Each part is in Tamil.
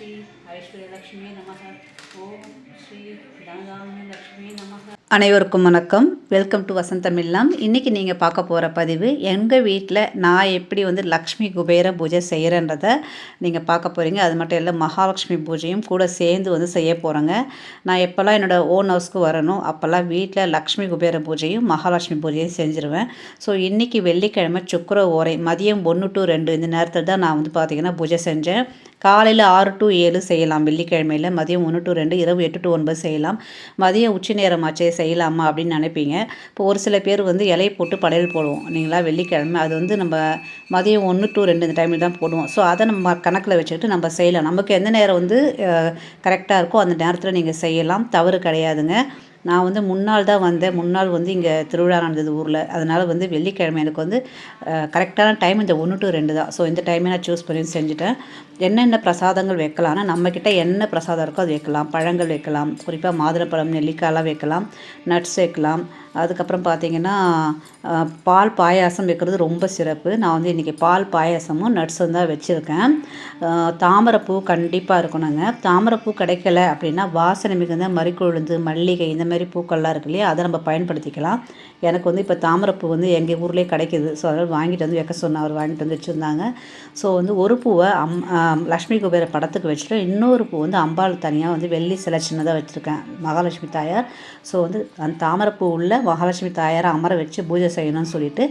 ஸ்ரீ நமக ஓம் ஸ்ரீ தனதாமினி நமக அனைவருக்கும் வணக்கம். வெல்கம் டு வசந்தமில்லாம் இன்றைக்கி நீங்கள் பார்க்க போகிற பதிவு எங்கள் வீட்டில் நான் எப்படி வந்து லக்ஷ்மி குபேர பூஜை செய்கிறேன்றதை நீங்கள் பார்க்க போகிறீங்க அது மட்டும் இல்லை மகாலட்சுமி பூஜையும் கூட சேர்ந்து வந்து செய்ய போகிறேங்க நான் எப்போல்லாம் என்னோடய ஓன் ஹவுஸ்க்கு வரணும் அப்போல்லாம் வீட்டில் லக்ஷ்மி குபேர பூஜையும் மகாலட்சுமி பூஜையும் செஞ்சுருவேன். ஸோ இன்றைக்கி வெள்ளிக்கிழமை சுக்கர ஓரை மதியம் ஒன்று டு ரெண்டு இந்த நேரத்தில் தான் நான் வந்து பார்த்திங்கன்னா பூஜை செஞ்சேன். காலையில் ஆறு டு ஏழு செய்யலாம். வெள்ளிக்கிழமையில் மதியம் ஒன்று டு ரெண்டு இரவு எட்டு டு ஒன்பது செய்யலாம். மதியம் உச்சி நேரமாச்சே செய்யலாமா அப்படின்னு நினைப்பீங்க. இப்போ ஒரு சில பேர் வந்து இலை போட்டு படையல் போடுவோம். இல்லைங்களா? வெள்ளிக்கிழமை அது வந்து நம்ம மதியம் ஒன்று டு ரெண்டு இந்த டைமில் தான் போடுவோம். ஸோ அதை நம்ம கணக்கில் வச்சுக்கிட்டு நம்ம செய்யலாம். நமக்கு எந்த நேரம் வந்து கரெக்டாக இருக்கோ அந்த நேரத்தில் நீங்கள் செய்யலாம். தவறு கிடையாதுங்க. நான் வந்து முன்னாள் தான் வந்தேன். முன்னாள் வந்து இங்கே திருவிழா நடந்தது ஊரில். அதனால் வந்து வெள்ளிக்கிழமை எனக்கு வந்து கரெக்டான டைம் இந்த ஒன்று டு ரெண்டு தான். ஸோ இந்த டைமே நான் சூஸ் பண்ணி செஞ்சுட்டேன். என்னென்ன பிரசாதங்கள் வைக்கலாம்னா நம்மக்கிட்ட என்ன பிரசாதம் இருக்கோ அது வைக்கலாம். பழங்கள் வைக்கலாம். குறிப்பாக மாதுளப்பழம் நெல்லிக்காயெலாம் வைக்கலாம். நட்ஸ் வைக்கலாம். அதுக்கப்புறம் பார்த்திங்கன்னா பால் பாயாசம் வைக்கிறது ரொம்ப சிறப்பு. நான் வந்து இன்றைக்கி பால் பாயாசமும் நட்ஸும் தான் வச்சுருக்கேன். தாமரைப்பூ கண்டிப்பாக இருக்கணுங்க. தாமரைப்பூ கிடைக்கல அப்படின்னா வாசனை மிகுந்த மறிக்கொழுந்து மல்லிகை இந்த மாதிரி பூக்கள்லாம் இருக்கு இல்லையா அதை நம்ம பயன்படுத்திக்கலாம். எனக்கு வந்து இப்போ தாமரைப்பூ வந்து எங்கள் ஊர்லேயே கிடைக்கிது. ஸோ அதனால் வாங்கிட்டு வந்து வைக்க சொன்ன அவர் வாங்கிட்டு வந்து வச்சுருந்தாங்க. ஸோ வந்து ஒரு பூவை அம் லக்ஷ்மி குபேர படத்துக்கு வச்சுட்டு இன்னொரு பூ வந்து அம்பாள் தனியாக வந்து வெள்ளி சிலை சின்னதாக வச்சுருக்கேன். மகாலட்சுமி தாயார். ஸோ வந்து அந்த தாமரைப்பூ உள்ள மகாலட்சுமி தாயாரை அமர வச்சு பூஜை செய்யணும்னு சொல்லிட்டு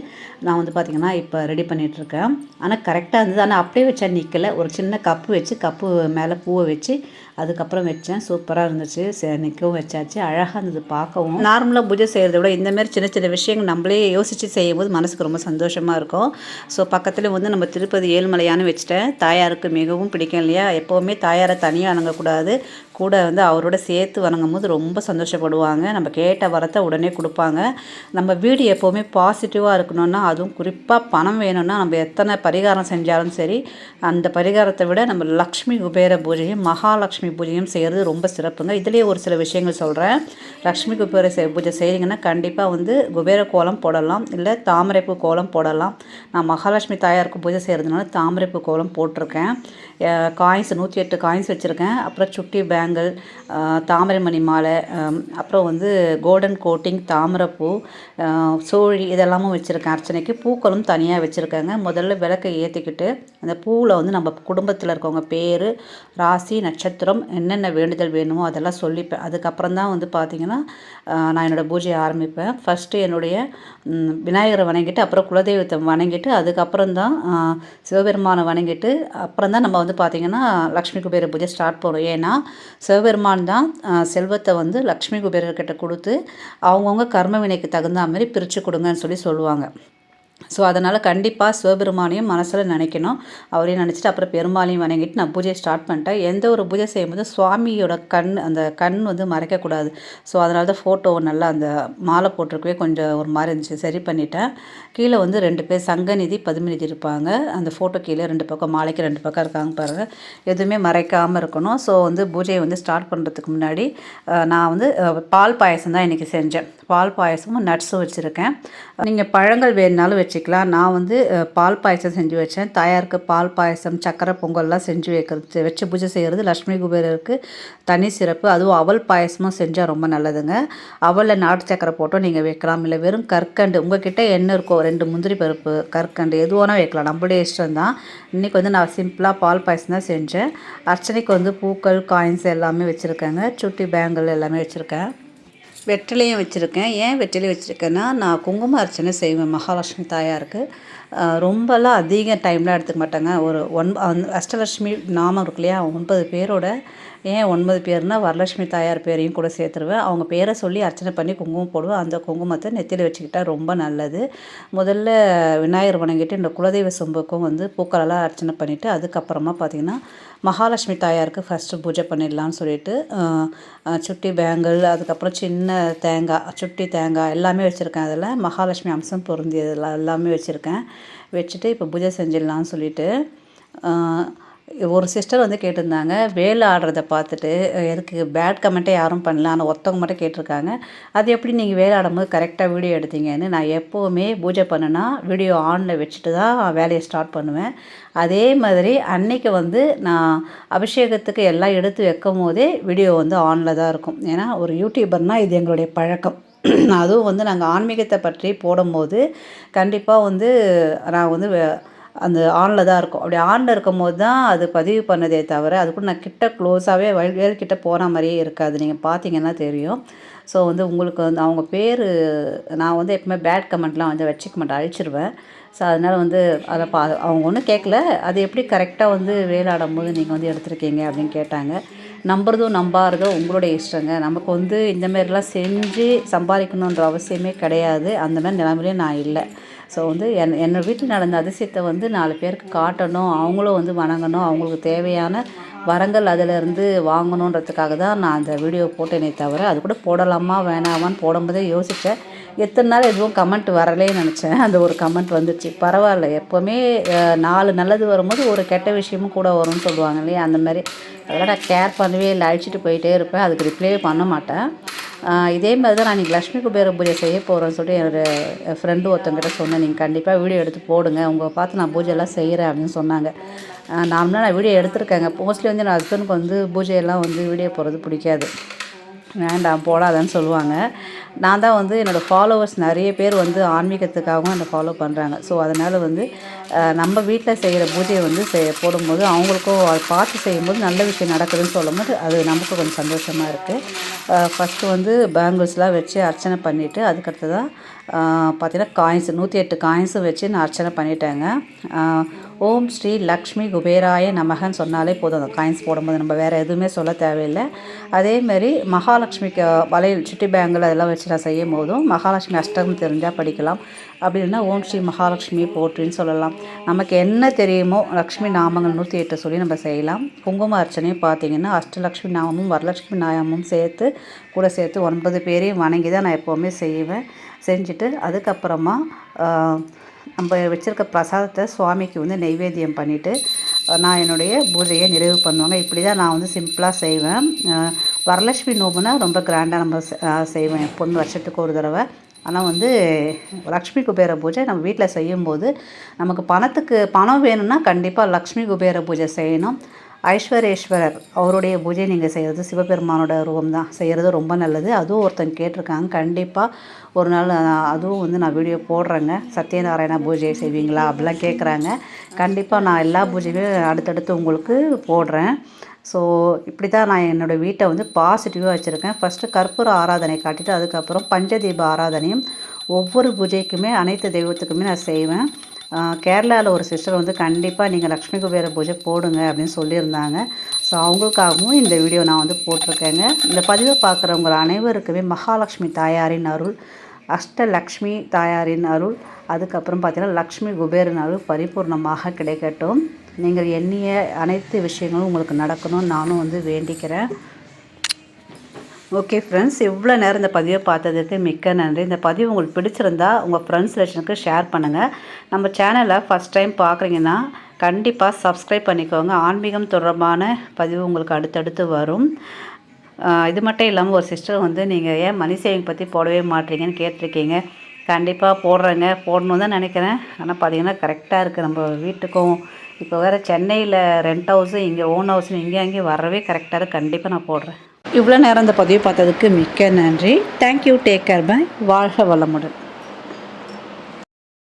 நான் வந்து பார்த்திங்கன்னா இப்போ ரெடி பண்ணிகிட்ருக்கேன் ஆனால் கரெக்டாக இருந்தது. ஆனால் அப்படியே வச்சா நிற்கலை ஒரு சின்ன கப்பு வச்சு கப்பு மேலே பூவை வச்சு அதுக்கப்புறம் வச்சேன். சூப்பராக இருந்துச்சு. நிற்கவும் வச்சாச்சு. அழகாக இருந்தது பார்க்கவும். நார்மலாக பூஜை செய்கிறத விட இந்தமாரி சின்ன சின்ன விஷயங்கள் நம்மளே யோசித்து செய்யும்போது மனசுக்கு ரொம்ப சந்தோஷமாக இருக்கும். ஸோ பக்கத்தில் வந்து நம்ம திருப்பதி ஏழுமலையானு வச்சுட்டேன். தாயாருக்கு மிகவும் பிடிக்கும் இல்லையா? எப்போவுமே தாயாரை தனியாக அணுங்கக்கூடாது கூட வந்து அவரோட சேர்த்து வணங்கும் போது ரொம்ப சந்தோஷப்படுவாங்க. நம்ம கேட்ட வரத்தை உடனே கொடுப்பாங்க. நம்ம வீடு எப்போவுமே பாசிட்டிவாக இருக்கணும்னா அதுவும் குறிப்பாக பணம் வேணும்னா நம்ம எத்தனை பரிகாரம் செஞ்சாலும் சரி அந்த பரிகாரத்தை விட நம்ம லக்ஷ்மி குபேர பூஜையும் மகாலட்சுமி பூஜையும் செய்கிறது ரொம்ப சிறப்புங்க. இதுலேயே ஒரு சில விஷயங்கள் சொல்கிறேன் லக்ஷ்மி குபேர பூஜை செய்கிறீங்கன்னா கண்டிப்பாக வந்து குபேர கோலம் போடலாம். இல்லை தாமரைப்பூ கோலம் போடலாம். நான் மகாலட்சுமி தாயாருக்கு பூஜை செய்கிறதுனால தாமரைப்பூ கோலம் போட்டிருக்கேன். காயின்ஸ் நூற்றி எட்டு காயின்ஸ் வச்சுருக்கேன். அப்புறம் சுட்டி பேங்கிள் தாமரைமணி மாலை அப்புறம் வந்து கோல்டன் கோட்டிங் தாமரைப்பூ சோழி இதெல்லாமும் வச்சுருக்கேன். அர்ச்சனைக்கு பூக்களும் தனியாக வச்சுருக்கேங்க. முதல்ல விளக்கை ஏற்றிக்கிட்டு அந்த பூவில் வந்து நம்ம குடும்பத்தில் இருக்கவங்க பேர் ராசி நட்சத்திரம் என்னென்ன வேண்டுதல் வேணுமோ அதெல்லாம் சொல்லிப்பேன். அதுக்கப்புறம் தான் வந்து பார்த்திங்கன்னா நான் என்னோடய பூஜையை ஆரம்பிப்பேன். ஃபஸ்ட்டு என்னுடைய விநாயகரை வணங்கிட்டு அப்புறம் குலதெய்வத்தை வணங்கிட்டு அதுக்கப்புறம் தான் சிவபெருமானை வணங்கிட்டு அப்புறம் தான் நம்ம வந்து பார்த்திங்கன்னா லக்ஷ்மி குபேர பூஜை ஸ்டார்ட் பண்ணுவோம் ஏன்னா சிவபெருமான் தான் செல்வத்தை வந்து லக்ஷ்மி குபேரர்கிட்ட கொடுத்து அவங்கவுங்க கர்ம வினைக்கு தகுந்த மாதிரி பிரித்து கொடுங்கன்னு சொல்லி சொல்லுவாங்க. ஸோ அதனால் கண்டிப்பாக சிவபெருமானையும் மனசில் நினைக்கணும். அவரையும் நினச்சிட்டு அப்புறம் பெருமாளையும் வணங்கிட்டு நான் பூஜையை ஸ்டார்ட் பண்ணிட்டேன். எந்த ஒரு பூஜை செய்யும்போது சுவாமியோட கண் அந்த கண் வந்து மறைக்கக்கூடாது. ஸோ அதனால தான் ஃபோட்டோ நல்லா அந்த மாலை போட்டிருக்கவே கொஞ்சம் ஒரு மாதிரி இருந்துச்சு. சரி பண்ணிட்டேன். கீழே வந்து ரெண்டு பேர் சங்கநிதி பதுமநிதி இருப்பாங்க. அந்த ஃபோட்டோ கீழே ரெண்டு பக்கம் மாலைக்கு ரெண்டு பக்கம் இருக்காங்க பாருங்கள் எதுவுமே மறைக்காமல் இருக்கணும். ஸோ வந்து பூஜையை வந்து ஸ்டார்ட் பண்ணுறதுக்கு முன்னாடி நான் வந்து பால் பாயசம் தான் இன்றைக்கி செஞ்சேன். பால் பாயசமும் நட்ஸும் வச்சுருக்கேன். நீங்கள் பழங்கள் வேணுனாலும் வச்சு வச்சுக்கலாம். நான் வந்து பால் பாயசம் செஞ்சு வச்சேன். தாயாருக்கு பால் பாயசம் சக்கரை பொங்கல்லாம் செஞ்சு வைக்கிறது வச்சு பூஜை செய்கிறது லக்ஷ்மி குபேரருக்கு தனி சிறப்பு. அதுவும் அவல் பாயசமும் செஞ்சால் ரொம்ப நல்லதுங்க. அவலில் நாட்டு சக்கரை போட்டோம் நீங்கள் வைக்கலாம். இல்லை வெறும் கற்கண்டு உங்ககிட்ட என்ன இருக்கோ ரெண்டு முந்திரி பருப்பு கற்கண்டு எது வேணால் வைக்கலாம். நம்மளுடைய இஷ்டம் தான். இன்றைக்கி வந்து நான் சிம்பிளாக பால் பாயசம் தான் செஞ்சேன். அர்ச்சனைக்கு வந்து பூக்கள் காயின்ஸ் எல்லாமே வச்சுருக்கேங்க. சுட்டி பேங்கிள் எல்லாமே வச்சுருக்கேன். வெற்றிலையும் வச்சுருக்கேன். ஏன் வெற்றிலையும் வச்சுருக்கேன்னா நான் குங்கும அர்ச்சனை செய்வேன். மகாலட்சுமி தாயாருக்கு. ரொம்பலாம் அதிக டைம்லாம் எடுத்துக்க மாட்டாங்க. ஒரு ஒன் அஷ்டலட்சுமி நாமம் இருக்கு இல்லையா? ஒன்பது பேரோட ஏன் ஒன்பது பேர்னால் வரலட்சுமி தாயார் பேரையும் கூட சேர்த்துருவேன். அவங்க பேரை சொல்லி அர்ச்சனை பண்ணி குங்குமம் போடுவேன். அந்த குங்குமத்தை நெத்தியில் வச்சுக்கிட்டா ரொம்ப நல்லது. முதல்ல விநாயகர் வணங்கிட்டு இந்த குலதெய்வ சொம்புக்கும் வந்து பூக்களெல்லாம் அர்ச்சனை பண்ணிவிட்டு அதுக்கப்புறமா பார்த்திங்கன்னா மகாலட்சுமி தாயாருக்கு ஃபஸ்ட்டு பூஜை பண்ணிடலான்னு சொல்லிட்டு சுட்டி பேங்கிள் அதுக்கப்புறம் சின்ன தேங்காய் சுட்டி தேங்காய் எல்லாமே வச்சுருக்கேன். அதில் மகாலட்சுமி அம்சம் பொருந்தியது எல்லாமே வச்சுருக்கேன். வச்சுட்டு இப்போ பூஜை செஞ்சிடலான்னு சொல்லிட்டு ஒரு சிஸ்டர் வந்து கேட்டிருந்தாங்க வேலை ஆடுறத பார்த்துட்டு எதுக்கு பேட் கமெண்ட்டே யாரும் பண்ணல ஆனால் ஒருத்தவங்க மட்டும் கேட்டிருக்காங்க. அது எப்படி நீங்கள் வேலை ஆடும்போது கரெக்டாக வீடியோ எடுத்தீங்கன்னு நான் எப்போவுமே பூஜை பண்ணுனா வீடியோ ஆனில் வச்சுட்டு தான் வேலையை ஸ்டார்ட் பண்ணுவேன். அதே மாதிரி அன்னைக்கு வந்து நான் அபிஷேகத்துக்கு எல்லாம் எடுத்து வைக்கும் போதே வீடியோ வந்து ஆனில் தான் இருக்கும். ஏன்னா ஒரு யூடியூபர்னால் இது எங்களுடைய பழக்கம். அதுவும் வந்து நாங்கள் ஆன்மீகத்தை பற்றி போடும்போது கண்டிப்பாக வந்து நான் வந்து அந்த ஆனில் தான் இருக்கும். அப்படி ஆனில் இருக்கும்போது தான் அது பதிவு பண்ணதே தவிர அது கூட நான் கிட்ட க்ளோஸாகவே வயல் கிட்ட போன மாதிரியே இருக்காது. நீங்கள் பார்த்தீங்கன்னா தெரியும். ஸோ வந்து உங்களுக்கு வந்து அவங்க பேர் நான் வந்து எப்பவுமே பேட் கமெண்ட்லாம் வந்து வச்சுக்க மாட்டேன் அழிச்சிருவேன். ஸோ அதனால் வந்து அதை பா அவங்க ஒன்றும் கேட்கல அது எப்படி கரெக்டாக வந்து வேலாடும் போது நீங்கள் வந்து எடுத்திருக்கீங்க அப்படின்னு கேட்டாங்க. நம்புறதும் நம்பாததோ உங்களுடைய இஷ்டங்க. நமக்கு வந்து இந்த மாதிரிலாம் செஞ்சு சம்பாதிக்கணுன்ற அவசியமே கிடையாது. அந்த மாதிரி நிலைமையிலே நான் இல்லை. ஸோ வந்து என் என்னோடய வீட்டில் நடந்த அதிசயத்தை வந்து நாலு பேருக்கு காட்டணும். அவங்களும் வந்து வணங்கணும். அவங்களுக்கு தேவையான வரங்கள் அதிலிருந்து வாங்கணுன்றதுக்காக தான் நான் அந்த வீடியோ போட்டேனே தவிர அது கூட போடலாமா வேணாமான்னு போடும்போதே யோசித்தேன் எத்தனை நாள் எதுவும் கமெண்ட் வரலேன்னு நினச்சேன். அந்த ஒரு கமெண்ட் வந்துச்சு. பரவாயில்ல. எப்போவுமே நாலு நல்லது வரும்போது ஒரு கெட்ட விஷயமும் கூட வரும்னு சொல்லுவாங்க இல்லையா? அந்த மாதிரி அதெல்லாம் நான் கேர் பண்ணவே இல்லை. அழிச்சிட்டு போயிட்டே இருப்பேன். அதுக்கு ரிப்ளே பண்ண மாட்டேன். இதே மாதிரி தான் நான் இன்றைக்கி லக்ஷ்மி குபேர பூஜை செய்ய போகிறேன்னு சொல்லிட்டு என்னோடய ஃப்ரெண்டு ஒருத்தங்கிட்ட சொன்னேன். நீங்கள் கண்டிப்பாக வீடியோ எடுத்து போடுங்க. உங்களை பார்த்து நான் பூஜையெல்லாம் செய்கிறேன் அப்படின்னு சொன்னாங்க. நார்மலாக நான் வீடியோ எடுத்திருக்கேங்க. மோஸ்ட்லி வந்து என் ஹஸ்பண்டுக்கு வந்து பூஜையெல்லாம் வந்து வீடியோ போடுறது பிடிக்காது. வேண்டாம் போடாதன்னு சொல்லுவாங்க. நான் தான் வந்து என்னோடய ஃபாலோவர்ஸ் நிறைய பேர் வந்து ஆன்மீகத்துக்காகவும் என்னை ஃபாலோ பண்ணுறாங்க ஸோ அதனால் வந்து நம்ம வீட்டில் செய்கிற பூஜையை வந்து செய் போடும்போது அவங்களுக்கும் அதை பார்த்து செய்யும்போது நல்ல விஷயம் நடக்குதுன்னு சொல்லும்போது அது நமக்கு கொஞ்சம் சந்தோஷமாக இருக்குது ஃபஸ்ட்டு வந்து பேங்கிள்ஸ்லாம் வச்சு அர்ச்சனை பண்ணிவிட்டு அதுக்கடுத்து தான் பார்த்திங்கன்னா காயின்ஸ் நூற்றி எட்டு காயின்ஸும் வச்சு நான் அர்ச்சனை பண்ணிட்டேங்க. ஓம் ஸ்ரீ லக்ஷ்மி குபேராய நமகன்னு சொன்னாலே போதும். அந்த காயின்ஸ் போடும்போது நம்ம வேறு எதுவுமே சொல்ல தேவையில்லை. அதேமாரி மகாலட்சுமிக்கு வளையல் சுட்டி பேங்கிள் அதெல்லாம் வச்சு நான் செய்யும் போதும் மகாலட்சுமி அஷ்டகம் தெரிஞ்சால் படிக்கலாம். அப்படி இல்லைன்னா ஓம் ஸ்ரீ மகாலட்சுமி போற்றின்னு சொல்லலாம். நமக்கு என்ன தெரியுமோ லக்ஷ்மி நாமங்கள் நூற்றி எட்டு சொல்லி நம்ம செய்யலாம். குங்கும அர்ச்சனையும் பார்த்தீங்கன்னா அஷ்டலக்ஷ்மி நாமமும் வரலட்சுமி நாமமும் சேர்த்து கூட சேர்த்து ஒன்பது பேரையும் வணங்கி தான் நான் எப்போவுமே செய்வேன். செஞ்சுட்டு அதுக்கப்புறமா நம்ம வச்சுருக்க பிரசாதத்தை சுவாமிக்கு வந்து நெய்வேத்தியம் பண்ணிவிட்டு நான் என்னுடைய பூஜையை நிறைவு பண்ணுவாங்க. இப்படி தான் நான் வந்து சிம்பிளாக செய்வேன். வரலட்சுமி நோம்புனா ரொம்ப கிராண்டாக நம்ம செய்வேன். பொண்ணு வருஷத்துக்கு ஒரு தடவை. ஆனால் வந்து லக்ஷ்மி குபேர பூஜை நம்ம வீட்டில் செய்யும்போது நமக்கு பணத்துக்கு பணம் வேணும்னா கண்டிப்பாக லக்ஷ்மி குபேர பூஜை செய்யணும். ஐஸ்வரேஸ்வரர் அவருடைய பூஜை நீங்கள் செய்கிறது சிவபெருமானோட ரூபம் தான் செய்கிறது ரொம்ப நல்லது. அதுவும் ஒருத்தங்க கேட்டிருக்காங்க. கண்டிப்பாக ஒரு நாள் அதுவும் வந்து நான் வீடியோ போடுறேங்க. சத்யநாராயண பூஜை செய்வீங்களா? அப்படிலாம் கேட்குறாங்க கண்டிப்பாக நான் எல்லா பூஜையுமே அடுத்தடுத்து உங்களுக்கு போடுறேன். ஸோ இப்படி தான் நான் என்னோடய வீட்டை வந்து பாசிட்டிவாக வச்சுருக்கேன். ஃபஸ்ட்டு கற்பூர ஆராதனை காட்டிட்டு அதுக்கப்புறம் பஞ்சதீப ஆராதனையும் ஒவ்வொரு பூஜைக்குமே அனைத்து தெய்வத்துக்குமே நான் செய்வேன். கேரளாவில் ஒரு சிஸ்டர் வந்து கண்டிப்பாக நீங்கள் லக்ஷ்மி குபேர பூஜை போடுங்க அப்படின்னு சொல்லியிருந்தாங்க. ஸோ அவங்களுக்காகவும் இந்த வீடியோ நான் வந்து போட்டிருக்கேங்க. இந்த பதிவை பார்க்குறவங்க அனைவருக்குமே மகாலட்சுமி தாயாரின் அருள் அஷ்டலக்ஷ்மி தாயாரின் அருள் அதுக்கப்புறம் பார்த்தீங்கன்னா லக்ஷ்மி குபேரன் அருள் பரிபூர்ணமாக கிடைக்கட்டும். நீங்கள் எண்ணிய அனைத்து விஷயங்களும் உங்களுக்கு நடக்கணும்னு நானும் வந்து வேண்டிக்கிறேன். ஓகே ஃப்ரெண்ட்ஸ் இவ்வளோ நேரம் இந்த பதிவை பார்த்ததுக்கு மிக்க நன்றி. இந்த பதிவு உங்களுக்கு பிடிச்சிருந்தா உங்கள் ஃப்ரெண்ட்ஸ் ரிலேஷனுக்கு ஷேர் பண்ணுங்கள் நம்ம சேனலை ஃபஸ்ட் டைம் பார்க்குறீங்கன்னா கண்டிப்பாக சப்ஸ்கிரைப் பண்ணிக்கோங்க. ஆன்மீகம் தொடர்பான பதிவு உங்களுக்கு அடுத்தடுத்து வரும். இது மட்டும் இல்லாமல் ஒரு சிஸ்டர் வந்து நீங்கள் ஏன் மணி சேவிங் பற்றி போடவே மாட்டீங்கன்னு கேட்டிருக்கீங்க. கண்டிப்பாக போடுறேங்க. போடணும் தான் நினைக்கிறேன். ஆனால் பார்த்தீங்கன்னா கரெக்டாக இருக்குது நம்ம வீட்டுக்கும் இப்போ வேறு சென்னையில் ரெண்ட் ஹவுஸு இங்கே ஓன் ஹவுஸு இங்கே அங்கேயும் வரவே கரெக்டாக கண்டிப்பாக நான் போடுறேன். இவ்வளோ நேரம் இந்த பதிவு பார்த்ததுக்கு மிக்க நன்றி. தேங்க்யூ டேக் கேர் பை வாழ்க வளமுடன்.